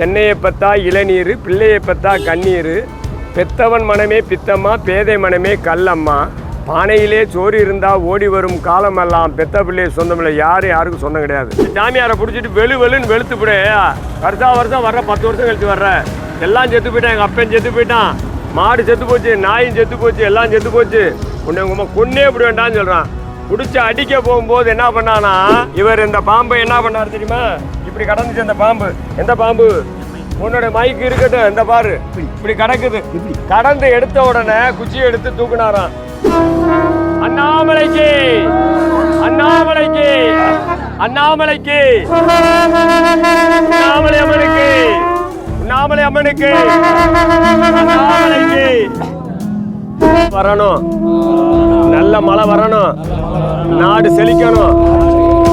தென்னையை பத்தா இளநீர் பிள்ளையை பத்தா கண்ணீர். பெத்தவன் மனமே பித்தம்மா பேதை மனமே கல்லம்மா. பானையிலே சோறு இருந்தால் ஓடி வரும் காலமெல்லாம் பெத்த பிள்ளையை சொந்தமில்லை. யாரும் யாருக்கும் சொந்தம் கிடையாது. சாமியாரை பிடிச்சிட்டு வெளு வெளுன்னு வெளுத்து விடு. வருஷா வருஷம் வர்ற பத்து வருஷம் கழிச்சு வர்ற. எல்லாம் செத்து போயிட்டான். எங்கள் அப்பன் செத்து போயிட்டான். மாடு செத்து போச்சு நாயும் செத்து போச்சு எல்லாம் செத்து போச்சு. உன்னை உங்க கொன்னே விட வேண்டாம்னு சொல்கிறான் பிடிச்சி அடிக்க போகும்போது என்ன பண்ணானா இவர் இந்த பாம்பை என்ன பண்ணாரு தெரியுமா? இப்படி கடந்துச்சு அந்த பாம்பு. எந்த பாம்பு? உன்னோட மைக்கு இருக்கட்டும் இந்த பாரு. இப்படி கடக்குது. கடந்து எடுத்த உடனே குச்சியை எடுத்து தூக்குனாராம். அண்ணாமலைக்கு அண்ணாமலைக்கு அண்ணாமலைக்கு அண்ணாமலை அம்மனுக்கு அண்ணாமலை அம்மனுக்கு அண்ணாமலைக்கு. வரணும். நல்ல மழை வரணும். நாடு செழிக்கணும்.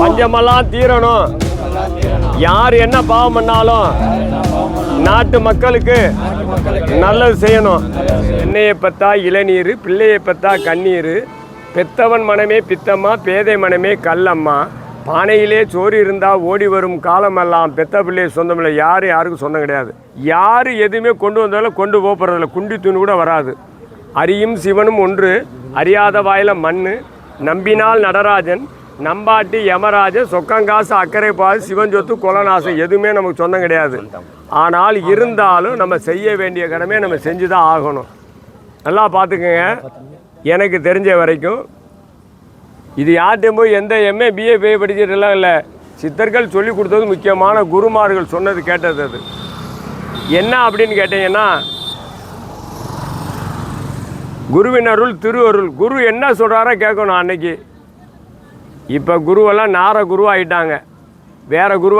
பஞ்சமெல்லாம் தீரணும். யார் என்ன பாவம் பண்ணாலும் நாட்டு மக்களுக்கு நல்லது செய்யணும். என்னையை பத்தா இளநீர் பிள்ளையை பத்தா கண்ணீர். பெத்தவன் மனமே பித்தம்மா பேதை மனமே கல்லம்மா. பானையிலே சோறு இருந்தால் ஓடி வரும் காலமெல்லாம் பெத்த பிள்ளையை சொந்தமில்லை. யார் யாருக்கும் சொந்தம் கிடையாது. யார் எதுவுமே கொண்டு வந்தாலும் கொண்டு போகிறதில்ல குண்டி தூண் கூட வராது. அரியும் சிவனும் ஒன்று அறியாத வாயில மண் நம்பினால் நடராஜன் நம்பாட்டி யமராஜன் சொக்கங்காசு அக்கறை பாது சிவன் சொத்து குலநாசம் எதுவுமே நமக்கு சொந்தம் கிடையாது. ஆனால் இருந்தாலும் நம்ம செய்ய வேண்டிய கடமையை நம்ம செஞ்சு தான் ஆகணும். நல்லா பார்த்துக்கோங்க. எனக்கு தெரிஞ்ச வரைக்கும் இது யார்கிட்டையும் போய் எந்த எம்ஏ பிஏ பிஏ படிச்சிட்டுலாம் இல்லை. சித்தர்கள் சொல்லி கொடுத்தது முக்கியமான குருமார்கள் சொன்னது கேட்டது அது. என்ன அப்படின்னு கேட்டீங்கன்னா குருவின் அருள் திரு அருள். குரு என்ன சொல்கிறாரோ கேட்கணும் அன்னைக்கு. இப்போ குருவெல்லாம் நார குருவாகிட்டாங்க வேறு வேற குரு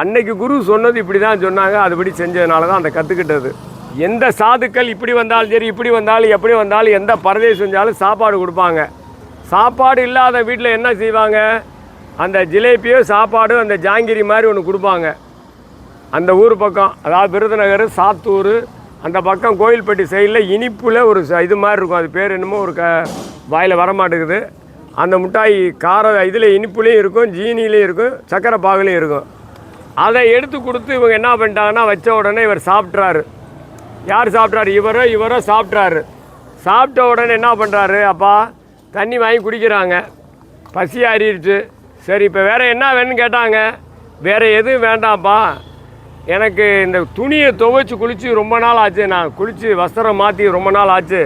அன்னைக்கு குரு சொன்னது இப்படி தான் சொன்னாங்க. அதுபடி செஞ்சதுனால தான் அந்த கற்றுக்கிட்டது எந்த சாதுக்கள் இப்படி வந்தாலும் சரி இப்படி வந்தாலும் எப்படி வந்தாலும் எந்த பரதேசம் செஞ்சாலும் சாப்பாடு கொடுப்பாங்க. சாப்பாடு இல்லாத வீட்டில் என்ன செய்வாங்க? அந்த ஜிலேபியோ சாப்பாடு அந்த ஜாங்கிரி மாதிரி ஒன்று கொடுப்பாங்க. அந்த ஊர் பக்கம் அதாவது விருதுநகர் சாத்தூர் அந்த பக்கம் கோயில்பட்டி சைடில் இனிப்பில் ஒரு இது மாதிரி இருக்கும். அது பேர் என்னமோ ஒரு க வாயில் வரமாட்டேங்குது. அந்த மிட்டாய் கார இதில் இனிப்புலேயும் இருக்கும் ஜீனிலையும் இருக்கும் சக்கரை பாகுலையும் இருக்கும். அதை எடுத்து கொடுத்து இவங்க என்ன பண்ணிட்டாங்கன்னா வச்ச உடனே இவர் சாப்பிட்றாரு. யார் சாப்பிட்றாரு? இவரோ இவரோ சாப்பிட்றாரு. சாப்பிட்ட உடனே என்ன பண்ணுறாரு அப்பா தண்ணி வாங்கி குடிக்கிறாங்க. பசி ஆறிடுச்சு. சரி இப்போ வேறு என்ன வேணும்னு கேட்டாங்க. வேறு எதுவும் வேண்டாம்ப்பா. எனக்கு இந்த துணியை துவைச்சி குளித்து ரொம்ப நாள் ஆச்சு. நான் குளித்து வஸ்திரம் மாற்றி ரொம்ப நாள் ஆச்சு.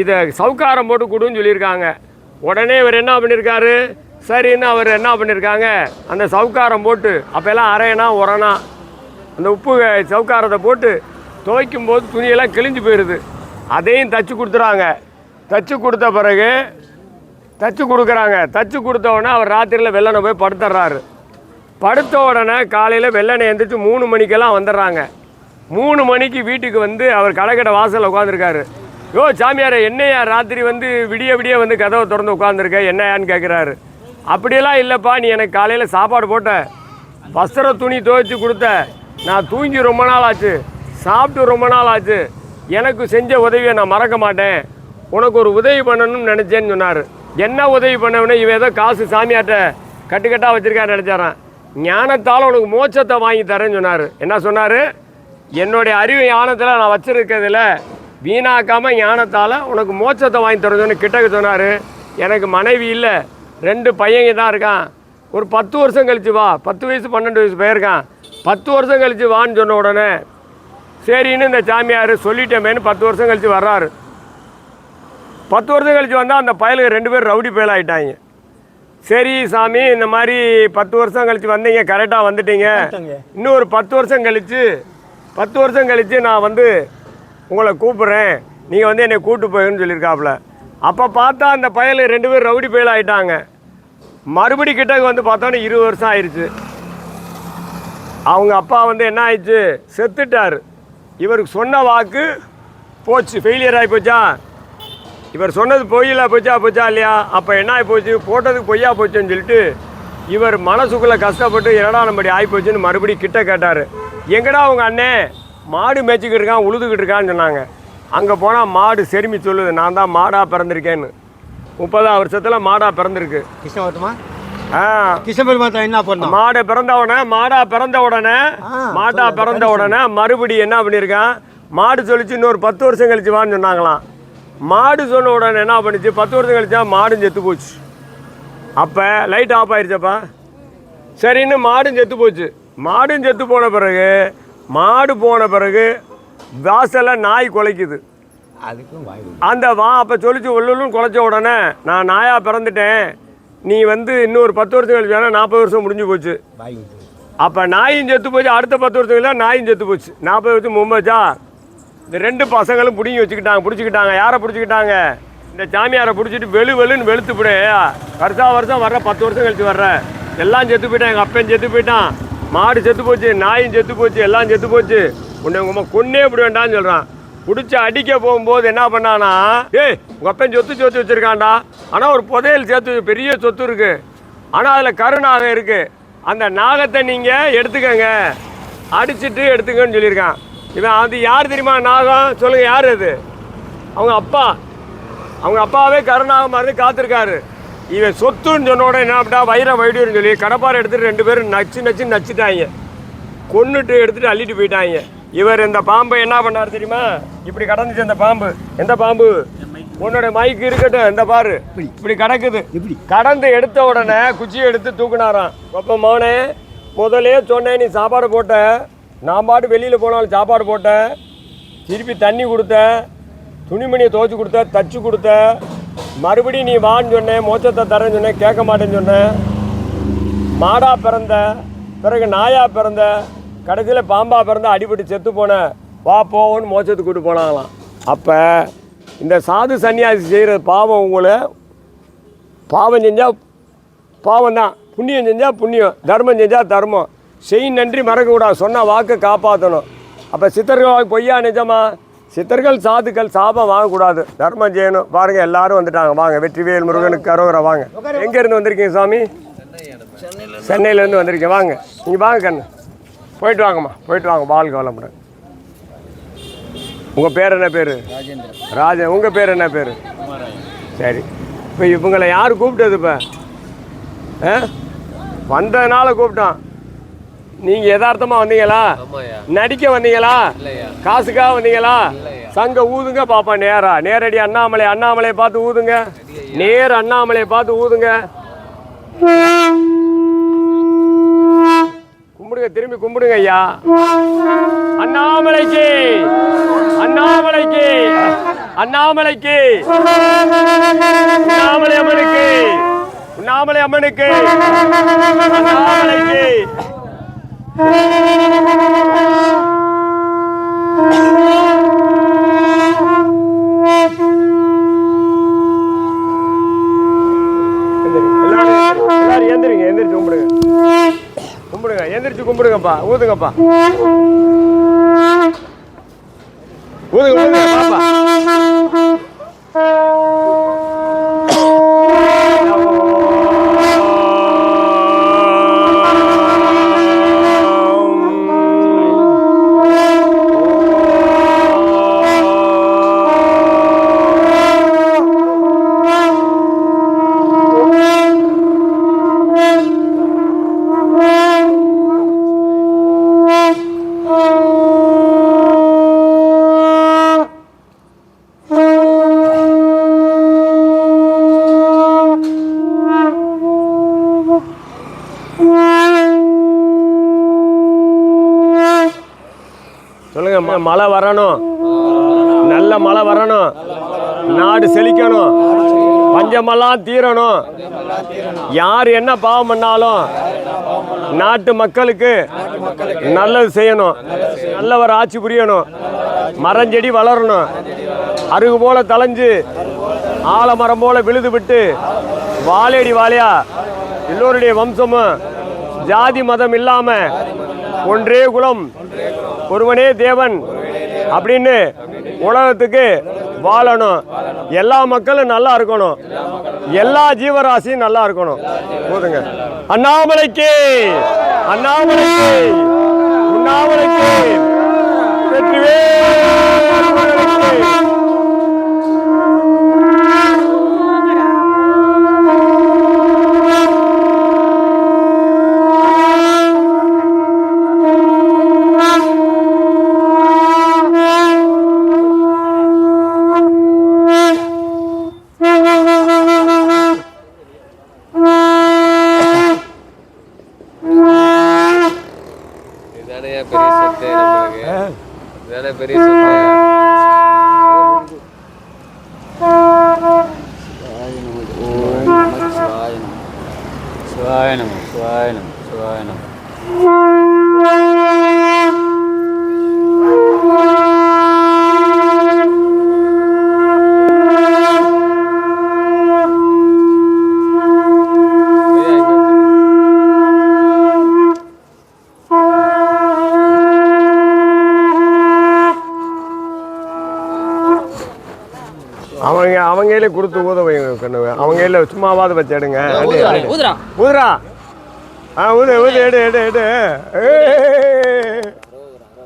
இதை சவுக்காரம் போட்டு கொடுன்னு சொல்லியிருக்காங்க. உடனே இவர் என்ன பண்ணியிருக்காரு சரின்னு அவர் என்ன பண்ணியிருக்காங்க அந்த சவுக்காரம் போட்டு அப்போல்லாம் அரையனா உரணா அந்த உப்பு சவுக்காரத்தை போட்டு துவைக்கும் போது துணியெல்லாம் கிழிஞ்சு போயிடுது அதையும் தச்சு கொடுத்துறாங்க. தச்சு கொடுத்த பிறகு தச்சு கொடுக்குறாங்க. தச்சு கொடுத்த உடனே அவர் ராத்திரியில் வெள்ளனை போய் படுத்துடுறாரு படுத்த உடனே காலையில் வெள்ளனை எழுந்திரிச்சு மூணு மணிக்கெல்லாம் வந்துடுறாங்க. மூணு மணிக்கு வீட்டுக்கு வந்து அவர் கடைக்கடை வாசலில் உட்காந்துருக்காரு யோ சாமியார் என்னையா ராத்திரி வந்து விடிய விடிய வந்து கதவை திறந்து உட்காந்துருக்க என்னையான்னு கேட்குறாரு அப்படியெல்லாம் இல்லைப்பா நீ எனக்கு காலையில் சாப்பாடு போட்ட. வஸ்திர துணி துவைச்சு கொடுத்த. நான் தூங்கி ரொம்ப நாள் ஆச்சு சாப்பிட்டு ரொம்ப நாள் ஆச்சு எனக்கு செஞ்ச உதவியை நான் மறக்க மாட்டேன். உனக்கு ஒரு உதவி பண்ணணும்னு நினச்சேன்னு சொன்னார். என்ன உதவி பண்ணவனே இவன் ஏதோ காசு சாமியாட்ட கட்டுக்கட்டாக வச்சுருக்கான்னு நினச்சாரான் ஞானத்தால் உனக்கு மோட்சத்தை வாங்கி தரேன்னு சொன்னார். என்ன சொன்னார்? என்னுடைய அறிவு ஞானத்தில் நான் வச்சுருக்கிறதுல வீணாக்காமல் ஞானத்தால் உனக்கு மோட்சத்தை வாங்கி தரேன்னு கிட்டக்கு கிட்டக்க சொன்னார். எனக்கு மனைவி இல்லை. ரெண்டு பையங்க தான் இருக்கான். ஒரு பத்து வருஷம் கழிச்சு வா. பத்து வயசு பன்னெண்டு வயசு போயிருக்கான். பத்து வருஷம் கழிச்சு வான்னு சொன்ன உடனே சரின்னு இந்த சாமியார் சொல்லிட்டேமேன்னு பத்து வருஷம் கழிச்சு வர்றாரு. பத்து வருஷம் கழிச்சு வந்தால் அந்த பயலுக்கு ரெண்டு பேரும் ரவுடி பயலாகிட்டாங்க சரி சாமி இந்த மாதிரி பத்து வருஷம் கழிச்சு வந்தீங்க கரெக்டாக வந்துட்டீங்க. இன்னும் ஒரு பத்து வருஷம் கழிச்சு பத்து வருஷம் கழிச்சு நான் வந்து உங்களை கூப்பிட்றேன். நீங்கள் வந்து என்னை கூட்டு போயிருன்னு சொல்லியிருக்காப்புல. அப்போ பார்த்தா அந்த பயல் ரெண்டு பேரும் ரவுடி பயல் ஆயிட்டாங்க. மறுபடி கிட்டக்கு வந்து பார்த்தோன்னே இருபது வருஷம் ஆயிடுச்சு அவங்க அப்பா வந்து என்ன ஆயிடுச்சு? செத்துட்டார். இவருக்கு சொன்ன வாக்கு போச்சு. ஃபெயிலியர் ஆகி போச்சா? இவர் சொன்னது பொய்யில போச்சா போச்சா இல்லையா? அப்போ என்ன ஆகி போச்சு போட்டதுக்கு பொய்யா போச்சுன்னு சொல்லிட்டு இவர் மனசுக்குள்ளே கஷ்டப்பட்டு என்னடா நம்மடி ஆகி போச்சுன்னு மறுபடியும் கிட்ட கேட்டார். எங்கடா உங்கள் அண்ணன் மாடு மேய்ச்சிக்கிட்டு இருக்கான் உழுதுகிட்டு இருக்கான்னு சொன்னாங்க. அங்கே போனால் மாடு செருமி சொல்லுது நான் தான் மாடாக பிறந்திருக்கேன்னு. முப்பதாம் வருஷத்தில் மாடாக பிறந்திருக்கு. ஆ. என்ன பண்ணோம் மாடு பிறந்த உடனே மாடா பிறந்த உடனே ஆ, மாட்டா பிறந்த உடனே மறுபடி என்ன பண்ணியிருக்கான்? மாடு சொல்லிச்சு இன்னொரு பத்து வருஷம் கழிச்சு வான்னு சொன்னாங்களாம். மாடு சொன்ன உடனே என்ன பண்ணுச்சு? பத்து வருஷம் கழிச்சா மாடும் செத்து போச்சு. அப்போ லைட் ஆஃப் ஆயிடுச்சப்பா சரின்னு மாடும் செத்து போச்சு. மாடும் செத்து போன பிறகு மாடு போன பிறகு வாசல்ல நாய் குலைக்குது. அந்த வா அப்போ சொல்லிச்சு உள்ளுன்னு குலைச்ச உடனே நான் நாயாக பிறந்துட்டேன். நீ வந்து இன்னொரு பத்து வருஷம் கழிச்சு வேணா நாற்பது வருஷம் முடிஞ்சு போச்சு. அப்போ நாயும் செத்து போச்சு அடுத்த பத்து வருஷம் தான் நாயும் செத்து போச்சு. நாற்பது வருஷம் மும்பச்சா இந்த ரெண்டு பசங்களும் பிடிங்கி வச்சுக்கிட்டாங்க பிடிச்சிக்கிட்டாங்க. யாரை பிடிச்சிக்கிட்டாங்க? இந்த சாமியாரை பிடிச்சிட்டு வெளு வெளுன்னு வெளுத்து விடு. வருஷா வருஷம் வர்ற பத்து வருஷம் கழிச்சு வர்ற. எல்லாம் செத்து போயிட்டான் எங்கள் அப்பையும் செத்து போயிட்டான். மாடு செத்து போச்சு நாயும் செத்து போச்சு எல்லாம் செத்து போச்சு. உன்னை உங்கள் கொன்னே இப்படி வேண்டான்னு சொல்கிறான் பிடிச்சி அடிக்க போகும்போது என்ன பண்ணானா ஏய் உங்கள் அப்பன் சொத்து சேர்த்து வச்சுருக்காண்டா ஆனால் ஒரு புதையல் சேர்த்து பெரிய சொத்து இருக்குது ஆனால் அதில் கருநாகம் இருக்குது அந்த நாகத்தை நீங்கள் எடுத்துக்கங்க. அடிச்சிட்டு எடுத்துக்கன்னு சொல்லியிருக்கான். இவன் அது யார் தெரியுமா? நாகம் சொல்லுங்கள் யார் அது? அவங்க அப்பா. அவங்க அப்பாவே கருநாகம் மாதிரி காத்திருக்காரு. இவன் சொத்துன்னு சொன்ன உடனே என்ன அப்படின்னா வைர வைடியூர்னு சொல்லி கடப்பாரை எடுத்துட்டு ரெண்டு பேரும் நச்சு நச்சு நச்சுட்டாங்க. கொன்னுட்டு எடுத்துட்டு அள்ளிட்டு போயிட்டாங்க. இவர் இந்த பாம்பை என்ன பண்ணார் தெரியுமா? இப்படி கடந்துச்சு அந்த பாம்பு. எந்த பாம்பு? உன்னோட மைக்கு இருக்கட்டும். இந்த பாரு. இப்படி. கிடக்குது. இப்படி. கடந்து எடுத்த உடனே குச்சியை எடுத்து தூக்குனாராம். அப்போ மவனே முதலே சொன்னேன் நீ சாப்பாடு போட்ட. நான் பாட்டு வெளியில் போனாலும் சாப்பாடு போட்டேன். திருப்பி தண்ணி கொடுத்தேன். துணிமணியை துவைச்சி கொடுத்த தச்சு கொடுத்தேன். மறுபடியும் நீ வான்னு சொன்னேன் மோச்சத்தை தரேன்னு சொன்னேன் கேட்க மாட்டேன்னு சொன்னேன். மாடா பிறந்த பிறகு நாயாக பிறந்த கடைசியில் பாம்பா பிறந்த அடிபட்டு செத்து போனேன் வா போவோன்னு மோச்சத்துக்கு கூட்டு போனாங்களாம். அப்போ இந்த சாது சன்னியாசி செய்கிற பாவம் உங்களை. பாவம் செஞ்சால் பாவம் தான் புண்ணியம் செஞ்சால் புண்ணியம் தர்மம் செஞ்சால் தர்மம். செய் நன்றி மறக்கக்கூடாது. சொன்ன வாக்கை காப்பாற்றணும் அப்போ சித்தர்கள் பொய்யா நிஜமா? சித்தர்கள் சாதுக்கள் சாபம் வாங்கக்கூடாது. தர்மம் செய்யணும். பாருங்கள் எல்லாரும் வந்துட்டாங்க. வாங்க வெற்றிவேல் முருகனுக்கு அரோகரா வாங்க. எங்கேருந்து வந்திருக்கீங்க சாமி? சென்னையிலேருந்து வந்திருக்கீங்க. வாங்க நீங்கள் வாங்க கண்ணு. போயிட்டு வாங்கம்மா போயிட்டு வாங்க. வாழ்க வளமுடன் உங்கள் பேர் என்ன பேர்? ராஜா உங்கள் பேர் என்ன பேர்? சரி. இப்போ இவங்களை யார் கூப்பிட்டது இப்போ? ஆ? வந்ததுனால கூப்பிட்டான். நீங்கள் யதார்த்தமாக வந்தீங்களா? நடிக்க வந்தீங்களா? காசுக்காக வந்தீங்களா? சங்க ஊதுங்க பாப்பா நேரா. நேரடி அண்ணாமலை அண்ணாமலையை பார்த்து ஊதுங்க. நேர் அண்ணாமலையை பார்த்து ஊதுங்க. கும்பிடுங்க திரும்பி கும்பிடுங்க ஐயா. அண்ணாமலைக்கு அண்ணாமலைக்கு அண்ணாமலைக்கு உண்ணாமலை அம்மனுக்கு உண்ணாமலை அம்மனுக்கு அண்ணாமலைக்கு. எந்திரிச்சு கும்பிடுங்கப்பா ஊதுங்கப்பா. ஊதுங்க ஊதுங்க பாப்பா. சொல்லுங்க மழை வரணும். நல்ல மழை வரணும். நாடு செழிக்கணும். பஞ்சமெல்லாம் தீரணும். யார் என்ன பாவம் பண்ணாலும் நாட்டு மக்களுக்கு நல்லது செய்யணும். நல்லவர் ஆட்சி புரியணும். மரஞ்செடி வளரணும். அருகு போல தளைஞ்சு ஆலமரம் போல விழுது விட்டு வாழையடி வாழையா. எல்லோருடைய வம்சமும் ஜாதி மதம் இல்லாமல் ஒன்றே குலம் ஒருவனே தேவன் அப்படின்னு உலகத்துக்கு வாழணும். எல்லா மக்களும் நல்லா இருக்கணும். எல்லா ஜீவராசியும் நல்லா இருக்கணும். போதுங்க. அண்ணாமலைக்கு! அண்ணாமலைக்கு! உண்ணாமலைக்கு! வெற்றிவேல் வேலை தானே பெரிய சொத்து சிவாய நம சிவாய அவங்க அவங்களே கொடுத்து ஊத வைங்க கண்ணு அவங்களே சும்மாவாத வச்சு எடுங்க. எடு, எடு. ஊதுரா ஆ ஊது ஊது எடு எடு எடு.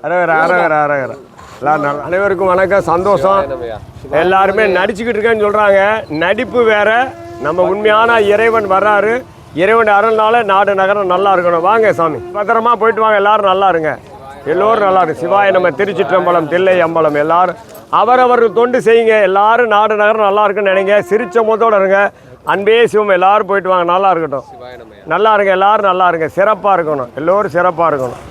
அரகர அரகர எல்லாரும் நல்ல- அனைவருக்கும் வணக்கம். சந்தோஷம். எல்லாருமே நடிச்சுக்கிட்டு இருக்கேன்னு சொல்றாங்க. நடிப்பு வேற. நம்ம உண்மையான இறைவன் வர்றாரு. இறைவன் அருள்னால நாடு நகரம் நல்லா இருக்கணும். வாங்க சாமி. பத்திரமா போயிட்டு வாங்க. எல்லாரும் நல்லா இருங்க. எல்லோரும் நல்லா இருக்கு சிவாய நம்ம திருச்சிற்றம்பலம் தில்லை அம்பலம் எல்லாரும் அவரவர் தொண்டு செய்யுங்க. எல்லாரும் நாடு நகரம் நல்லா இருக்குன்னு நினைங்க. சிரிச்ச முகத்தோட இருங்க. அன்பே சிவம். எல்லாரும் போயிட்டு வாங்க. நல்லா இருக்கட்டும். நல்லா இருங்க. எல்லாரும் நல்லா இருங்க. சிறப்பாக இருக்கணும். எல்லோரும் சிறப்பாக இருக்கணும்.